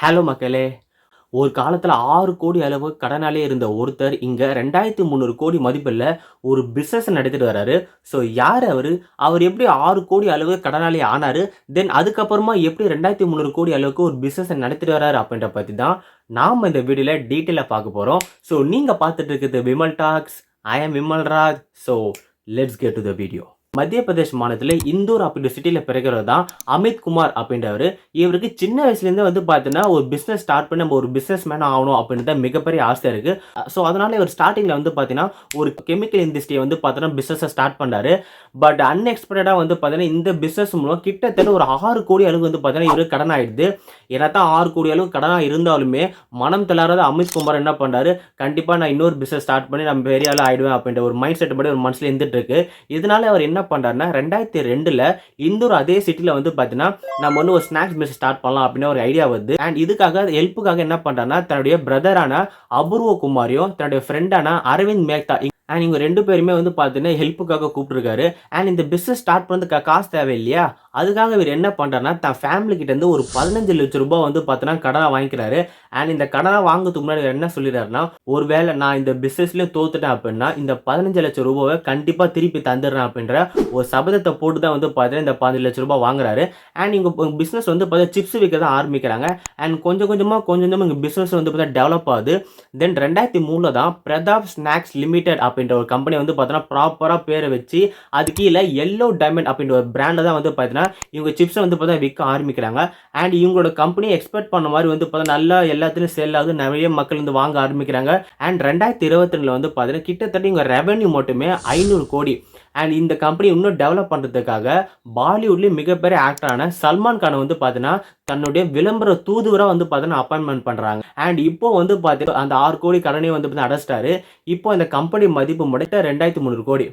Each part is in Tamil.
ஹலோ மக்களே. ஒரு காலத்தில் ஆறு கோடி அளவு கடனாலே இருந்த ஒருத்தர் இங்கே ரெண்டாயிரத்தி முந்நூறு கோடி மதிப்பில் ஒரு பிஸ்னஸ் நடத்திட்டு வர்றாரு ஸோ யார் அவர்? அவர் எப்படி ஆறு கோடி அளவு கடனாலே ஆனார்? தென் அதுக்கப்புறமா எப்படி ரெண்டாயிரத்தி முந்நூறு கோடி அளவுக்கு ஒரு பிஸ்னஸ் நடத்திட்டு வர்றாரு அப்படின்ற பற்றி தான் நாம் இந்த வீடியோவில் டீட்டெயிலாக பார்க்க போகிறோம் ஸோ நீங்கள் பார்த்துட்டு இருக்கிறது Vimal talks I am Vimal Raj. So let's get to the video Madhya Pradesh மாநிலத்தில் இந்தூர் அப்படின்ற சிட்டியில் பிறக்கிறது தான் அமித் குமார் அப்படின்றவர். இவருக்கு சின்ன வயசுலேருந்தே வந்து பார்த்தீங்கன்னா ஒரு பிஸ்னஸ் ஸ்டார்ட் பண்ணி நம்ம ஒரு பிஸ்னஸ் மேன் ஆகணும் அப்படின்றத மிகப்பெரிய ஆசை இருக்குது ஸோ அதனால் இவர் ஸ்டார்டிங்கில் வந்து பார்த்தீங்கன்னா ஒரு கெமிக்கல் இண்டஸ்ட்ரியை வந்து பார்த்தோன்னா பிஸ்னஸை ஸ்டார்ட் பண்ணாரு. பட் அன்எக்ஸ்பெக்டடாக வந்து பார்த்தீங்கன்னா இந்த பிஸ்னஸ் மூலம் கிட்டத்தட்ட ஒரு ஆறு கோடி அளவுக்கு வந்து பார்த்தீங்கன்னா இவர் கடன் ஆயிடுது. ஏன்னா தான் ஆறு கோடி அளவுக்கு கடனாக இருந்தாலுமே மனம் தளராத அமித் குமார் என்ன பண்ணுறாரு கண்டிப்பாக நான் இன்னொரு பிஸ்னஸ் ஸ்டார்ட் பண்ணி நம்ம பெரிய ஆள் ஆகிடுவேன் அப்படின்ற ஒரு மைண்ட் செட் படி ஒரு மனசில் இருந்துட்டு இருக்கு. இதனால அவர் என்ன என்ன பண்ணுறாருன்னா ரெண்டாயிரத்தி ரெண்டில் இந்தூர் அதே சிட்டியில் வந்து பார்த்தீங்கன்னா நம்ம வந்து ஒரு ஸ்நாக்ஸ் பிஸ்னஸ் ஸ்டார்ட் பண்ணலாம் அப்படின்னு ஒரு ஐடியா வருது. அண்ட் இதுக்காக ஹெல்ப்புக்காக என்ன பண்ணுறாருன்னா தன்னுடைய பிரதரான அபூர்வ குமாரியும் தன்னுடைய ஃப்ரெண்டான அரவிந்த் மேக்தா அண்ட் இவங்க ரெண்டு பேருமே வந்து பார்த்தீங்கன்னா ஹெல்ப்புக்காக கூப்பிட்டுருக்காரு. அண்ட் இந்த பிஸ்னஸ் ஸ்டார்ட் பண்ணுறதுக்கு காசு தேவை இல்லையா அதுக்காக இவர் என்ன பண்ணுறாருன்னா தன் ஃபேமிலிக்கிட்டேருந்து ஒரு பதினஞ்சு லட்ச ரூபாய் வந்து பார்த்தோன்னா கடனை வாங்கிக்கிறாரு. அண்ட் இந்த கடனை வாங்குறதுக்கு முன்னாடி இவர் என்ன சொல்லிடுறாருன்னா ஒருவேளை நான் இந்த பிஸ்னஸ்லேயும் தோத்துட்டேன் அப்படின்னா இந்த பதினஞ்சு லட்சம் ரூபாவை கண்டிப்பாக திருப்பி தந்துடுறேன் அப்படின்ற ஒரு சபதத்தை போட்டு தான் வந்து பார்த்தீங்கன்னா இந்த பதினஞ்சு லட்ச ரூபாய் வாங்குறாரு. அண்ட் இங்கே பிஸ்னஸ் வந்து பார்த்தீங்கன்னா சிப்ஸ் விற்க தான் ஆரம்பிக்கிறாங்க. அண்ட் கொஞ்சம் கொஞ்சமாக கொஞ்சம் கொஞ்சமாக இங்கே பிஸ்னஸ் வந்து பார்த்தீங்கன்னா டெவலப் ஆகுது. தென் ரெண்டாயிரத்தி மூணில் தான் பிரதாப் ஸ்நாக்ஸ் லிமிடெட் அப்படின்ற ஒரு கம்பெனி வந்து பார்த்தோன்னா ப்ராப்பராக பேரை வச்சு அது கீழே எல்லோ டைமண்ட் அப்படின்ற ஒரு பிராண்டை தான் வந்து பார்த்தீங்கன்னா இவங்க சிப்ஸை வந்து பார்த்தா விற்க ஆரம்பிக்கிறாங்க. அண்ட் இவங்களோட கம்பெனி எக்ஸ்பெக்ட் பண்ண மாதிரி வந்து பார்த்தா நல்லா எல்லாத்துலையும் சேல் ஆகுது. நிறைய மக்கள் வந்து வாங்க ஆரம்பிக்கிறாங்க. அண்ட் ரெண்டாயிரத்தி இருபத்தி ரெண்டில் வந்து பார்த்தீங்கன்னா கிட்டத்தட்ட இவங்க ரெவன்யூ மட்டுமே ஐநூறு கோடி. அண்ட் இந்த கம்பெனி இன்னும் டெவலப் பண்ணுறதுக்காக பாலிவுட்லேயும் மிகப்பெரிய ஆக்டரான சல்மான் கானை வந்து பார்த்தீங்கன்னா தன்னுடைய விளம்பர தூதுவராக வந்து பார்த்தீங்கன்னா அப்பாயின்மெண்ட் பண்ணுறாங்க அண்ட் இப்போ வந்து பார்த்தீங்கன்னா அந்த ஆறு கோடி கடனையும் வந்து பார்த்தீங்கன்னா அடைச்சிட்டாரு. இப்போ இந்த கம்பெனி மதிப்பு மட்டும் ரெண்டாயிரத்தி முந்நூறு கோடி.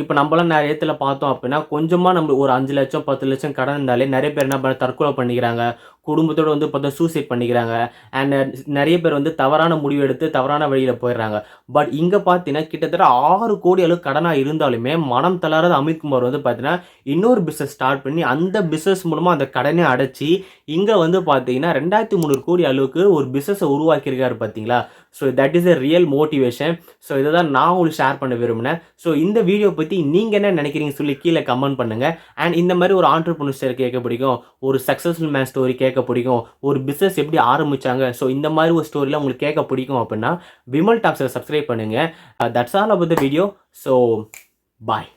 இப்போ நம்மளாம் நிறைய இடத்துல பார்த்தோம் அப்படின்னா கொஞ்சமாக நம்ம ஒரு அஞ்சு லட்சம் பத்து லட்சம் கடன் இருந்தாலே நிறைய பேர் என்ன பண்ண தற்கொலை பண்ணிக்கிறாங்க. குடும்பத்தோடு வந்து பார்த்தா சூசைட் பண்ணிக்கிறாங்க. அண்ட் நிறைய பேர் வந்து தவறான முடிவு எடுத்து தவறான வழியில் போயிடுறாங்க. பட் இங்கே பார்த்தீங்கன்னா கிட்டத்தட்ட ஆறு கோடி அளவு கடனாக இருந்தாலுமே மனம் தளராத அமித்குமார் வந்து பார்த்தீங்கன்னா இன்னொரு பிஸ்னஸ் ஸ்டார்ட் பண்ணி அந்த பிஸ்னஸ் மூலமாக அந்த கடனை அடைச்சி இங்கே வந்து பார்த்தீங்கன்னா ரெண்டாயிரத்தி முந்நூறு கோடி அளவுக்கு ஒரு பிஸ்னஸை உருவாக்கியிருக்காரு பார்த்தீங்களா so that is a real motivation so இதை தான் நான் உங்களுக்கு ஷேர் பண்ண விரும்பினேன். ஸோ இந்த வீடியோ பற்றி நீங்கள் என்ன நினைக்கிறீங்க சொல்லி கீழே கமெண்ட் பண்ணுங்கள் அண்ட் இந்த மாதிரி ஒரு ஆண்டர்பிரினர் கேட்க பிடிக்கும். ஒரு சக்ஸஸ்ஃபுல் மேன் ஸ்டோரி கேட்க பிடிக்கும். ஒரு பிஸ்னஸ் எப்படி ஆரம்பித்தாங்க ஸோ இந்த மாதிரி ஒரு ஸ்டோரியில் உங்களுக்கு கேட்க பிடிக்கும் அப்படின்னா விமல் டாக்ஸில் சப்ஸ்கிரைப் பண்ணுங்கள் that's all about the video so bye